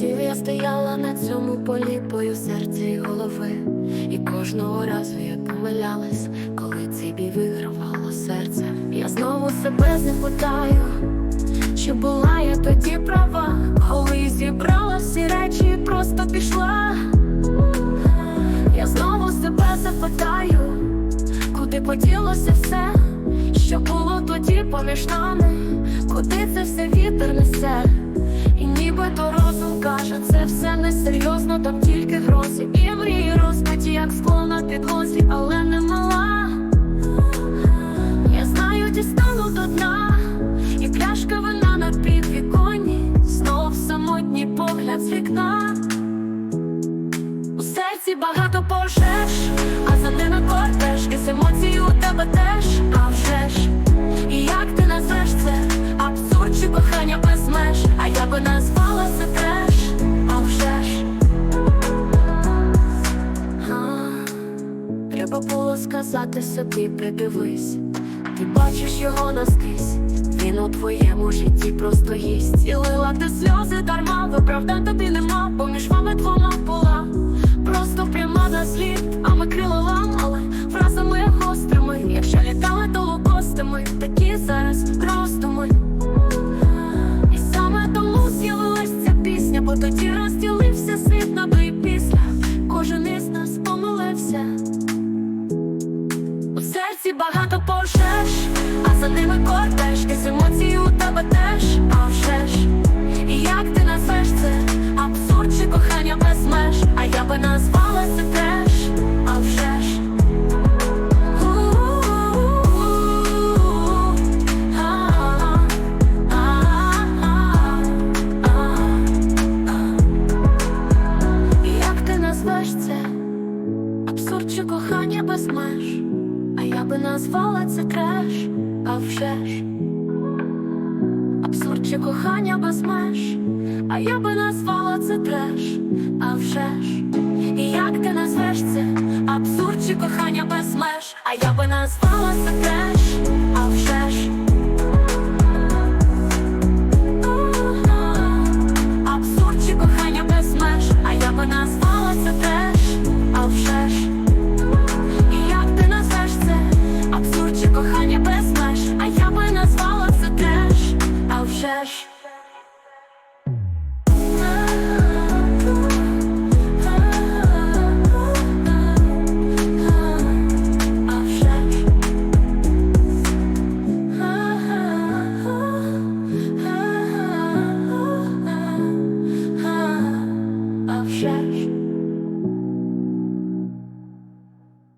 Я стояла на цьому полі, бою серця і голови. І кожного разу я помилялась, коли цей бій вигравало серце. Я знову себе запитаю, чи була я тоді права, коли зібрала всі речі і просто пішла. Я знову себе запитаю, куди поділося все, що було тоді поміж нами, куди це все вітер несе. Нібито розум каже, це все несерйозно, там тільки грози І мрії розбиті, як скло на підлозі, але не мала. Я знаю, дістану до дна, і пляшка вина на підвіконні. Знов самотній погляд з вікна. У серці багато пожеж, а за ними кортеж І з емоцій у тебе теж, а вже ж. І як ти назвеш це? Абсурд чи кохання без меж Треба було сказати собі, придивись. Ти бачиш його наскрізь. Він у твоєму житті просто їсть І лила ти сльози дарма, виправдань тобі нема Поміж вами двома була. Просто пряма на слід, а ми крила ламали. Фразами гострими, якщо літали, то лукостими Такі зараз просто ми. І саме тому з'явилась ця пісня, бо тоді багато пожеж, а за ними кортеж, і емоцій у тебе теж, а вже ж І як ти назвеш це? Абсурд чи кохання без меж, а я би назвала це треш, а вже ж. Як ти назвеш це? Абсурд чи кохання без а я би назвала це треш, а вже ж. Абсурд чи кохання без меж, а я би назвала це треш, а вже ж. І як ти назвеш це? Абсурд чи кохання без меж, а я